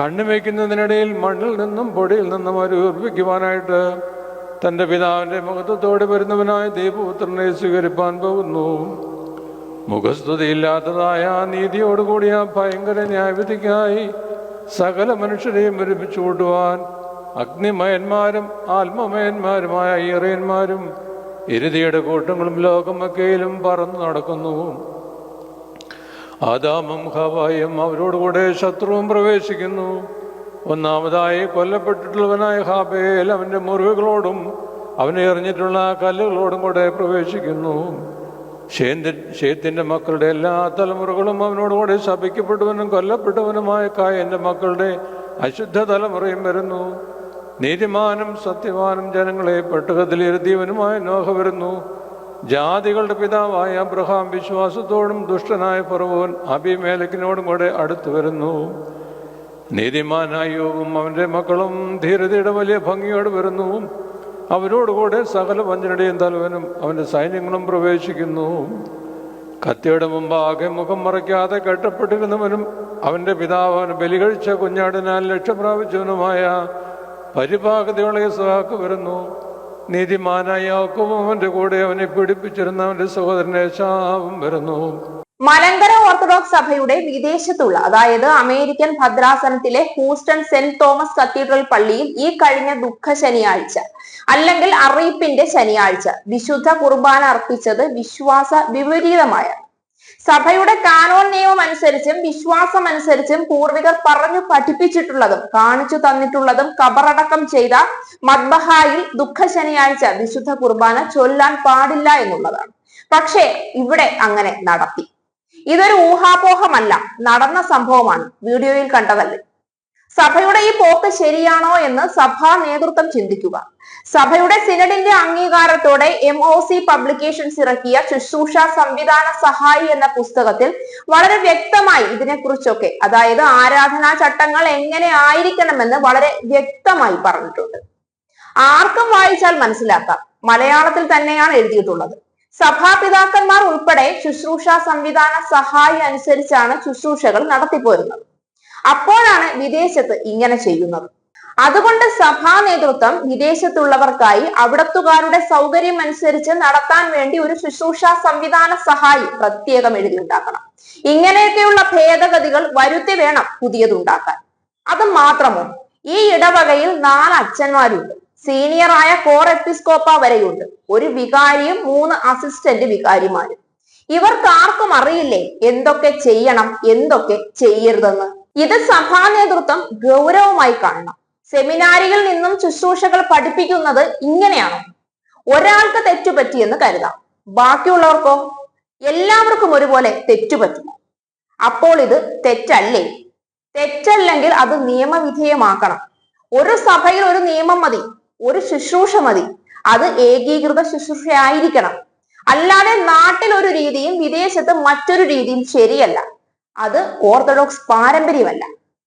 കണ്ണു വയ്ക്കുന്നതിനിടയിൽ മണ്ണിൽ നിന്നും പൊടിയിൽ നിന്നും അവർ ഉറപ്പിക്കുവാനായിട്ട് തന്റെ പിതാവിന്റെ മുഖത്വത്തോടെ വരുന്നവനായ ദൈവപുത്രനെ സ്വീകരിപ്പാൻ പോകുന്നു. മുഖസ്തുതിയില്ലാത്തതായ നീതിയോടുകൂടിയ ഭയങ്കര ന്യായവിധിക്കായി സകല മനുഷ്യരെയും ഒരുമിച്ച് കൂട്ടുവാൻ അഗ്നിമയന്മാരും ആത്മമയന്മാരുമായ ഈറയന്മാരും ഇരുതിയുടെ കൂട്ടങ്ങളും ലോകമൊക്കെയിലും പറന്നു നടക്കുന്നു. ആദാമും ഹവായും അവരോടുകൂടെ ശത്രുവും പ്രവേശിക്കുന്നു. ഒന്നാമതായി കൊല്ലപ്പെട്ടിട്ടുള്ളവനായ ഹാബേൽ അവന്റെ മുറിവുകളോടും അവനെ എറിഞ്ഞിട്ടുള്ള കല്ലുകളോടും കൂടെ പ്രവേശിക്കുന്നു. ഷേന്തി ഷേത്തിന്റെ മക്കളുടെ എല്ലാ തലമുറകളും അവനോടുകൂടെ ശപിക്കപ്പെട്ടവനും കൊല്ലപ്പെട്ടവനുമായ കായന്റെ മക്കളുടെ അശുദ്ധ തലമുറയും വരുന്നു. നീതിമാനും സത്യവാനും ജനങ്ങളെ പെട്ടകത്തിലിരുത്തിയവനുമായ നോഹ വരുന്നു. ജാതികളുടെ പിതാവായ അബ്രഹാം വിശ്വാസത്തോടും ദുഷ്ടനായ ഫറവോൻ അഭിമേലക്കിനോടും കൂടെ അടുത്തു വരുന്നു. നീതിമാനായ യോവും അവന്റെ മക്കളും ധീരതയുടെ വലിയ ഭംഗിയോട് വരുന്നു. അവരോടുകൂടെ സകല വഞ്ചനയുടെയും തലവനും അവന്റെ സൈന്യങ്ങളും പ്രവേശിക്കുന്നു. കത്തിയുടെ മുമ്പാകെ മുഖം മറയ്ക്കാതെ കെട്ടപ്പെട്ടിരുന്നവനും അവന്റെ പിതാവ് അവന് ബലികഴിച്ച കുഞ്ഞാടിനാൽ ലക്ഷ്യപ്രാപിച്ചവനുമായ പരിപാകതയുള്ള സഹാക്ക് വരുന്നു. നീതിമാനായ യാക്കോബും കൂടെ അവനെ പീഡിപ്പിച്ചിരുന്ന അവന്റെ സഹോദരനെ ശാപം വരുന്നു. മലങ്കര ഓർത്തഡോക്സ് സഭയുടെ വിദേശത്തുള്ള അതായത് അമേരിക്കൻ ഭദ്രാസനത്തിലെ ഹൂസ്റ്റൺ സെന്റ് തോമസ് കത്തീഡ്രൽ പള്ളിയിൽ ഈ കഴിഞ്ഞ ദുഃഖ ശനിയാഴ്ച അല്ലെങ്കിൽ അറിയിപ്പിന്റെ ശനിയാഴ്ച വിശുദ്ധ കുർബാന അർപ്പിച്ചത് വിശ്വാസ വിപരീതമായ. സഭയുടെ കാനോൻ നിയമം അനുസരിച്ചും വിശ്വാസം അനുസരിച്ചും പൂർവികർ പറഞ്ഞു പഠിപ്പിച്ചിട്ടുള്ളതും കാണിച്ചു തന്നിട്ടുള്ളതും കബറടക്കം ചെയ്ത മദ്ബഹായിൽ ദുഃഖ ശനിയാഴ്ച വിശുദ്ധ കുർബാന ചൊല്ലാൻ പാടില്ല എന്നുള്ളതാണ്. പക്ഷേ ഇവിടെ അങ്ങനെ നടത്തി. ഇതൊരു ഊഹാപോഹമല്ല നടന്ന സംഭവമാണ്. വീഡിയോയിൽ കണ്ടതല്ലേ? സഭയുടെ ഈ പോക്ക് ശരിയാണോ എന്ന് സഭാ നേതൃത്വം ചിന്തിക്കുക. സഭയുടെ സിനഡിന്റെ അംഗീകാരത്തോടെ എം ഒ സി പബ്ലിക്കേഷൻസ് ഇറക്കിയ ശുശ്രൂഷ സംവിധാന സഹായി എന്ന പുസ്തകത്തിൽ വളരെ വ്യക്തമായി ഇതിനെക്കുറിച്ചൊക്കെ അതായത് ആരാധനാ ചട്ടങ്ങൾ എങ്ങനെ ആയിരിക്കണമെന്ന് വളരെ വ്യക്തമായി പറഞ്ഞിട്ടുണ്ട്. ആർക്കും വായിച്ചാൽ മനസ്സിലാക്കാം. മലയാളത്തിൽ തന്നെയാണ് എഴുതിയിട്ടുള്ളത്. സഭാപിതാക്കന്മാർ ഉൾപ്പെടെ ശുശ്രൂഷ സംവിധാന സഹായി അനുസരിച്ചാണ് ശുശ്രൂഷകൾ നടത്തിപ്പോരുന്നത്. അപ്പോഴാണ് വിദേശത്ത് ഇങ്ങനെ ചെയ്യുന്നത്. അതുകൊണ്ട് സഭാ നേതൃത്വം വിദേശത്തുള്ളവർക്കായി അവിടത്തുകാരുടെ സൗകര്യം അനുസരിച്ച് നടത്താൻ വേണ്ടി ഒരു ശുശ്രൂഷ സംവിധാന സഹായി പ്രത്യേകം എഴുതിയുണ്ടാക്കണം. ഇങ്ങനെയൊക്കെയുള്ള ഭേദഗതികൾ വരുത്തി വേണം പുതിയതുണ്ടാക്കാൻ. അത് മാത്രമോ? ഈ ഇടവകയിൽ നാല് അച്ഛന്മാരുണ്ട്. സീനിയറായ കോർ എപ്പിസ്കോപ്പ വരെയുണ്ട്. ഒരു വികാരിയും മൂന്ന് അസിസ്റ്റന്റ് വികാരിമാരും. ഇവർക്ക് ആർക്കും അറിയില്ലേ? എന്തൊക്കെ ചെയ്യണം? എന്തൊക്കെ ചെയ്യരുതെന്ന്? ഇത് സഭാ നേതൃത്വം ഗൗരവമായി കാണണം. സെമിനാരിയിൽ നിന്നും ശുശ്രൂഷകൾ പഠിപ്പിക്കുന്നത് ഇങ്ങനെയാണ്. ഒരാൾക്ക് തെറ്റുപറ്റിയെന്ന് കരുതാം. ബാക്കിയുള്ളവർക്കോ? എല്ലാവർക്കും ഒരുപോലെ തെറ്റുപറ്റുമോ അപ്പോൾ ഇത് തെറ്റല്ലേ? തെറ്റല്ലെങ്കിൽ അത് നിയമവിധേയമാക്കണം. ഒരു സഭയിൽ ഒരു നിയമം മതി. ഒരു ശുശ്രൂഷ മതി. അത് ഏകീകൃത ശുശ്രൂഷയായിരിക്കണം. അല്ലാതെ നാട്ടിൽ ഒരു രീതിയും വിദേശത്ത് മറ്റൊരു രീതിയും ശരിയല്ല. അത് ഓർത്തഡോക്സ് പാരമ്പര്യമല്ല.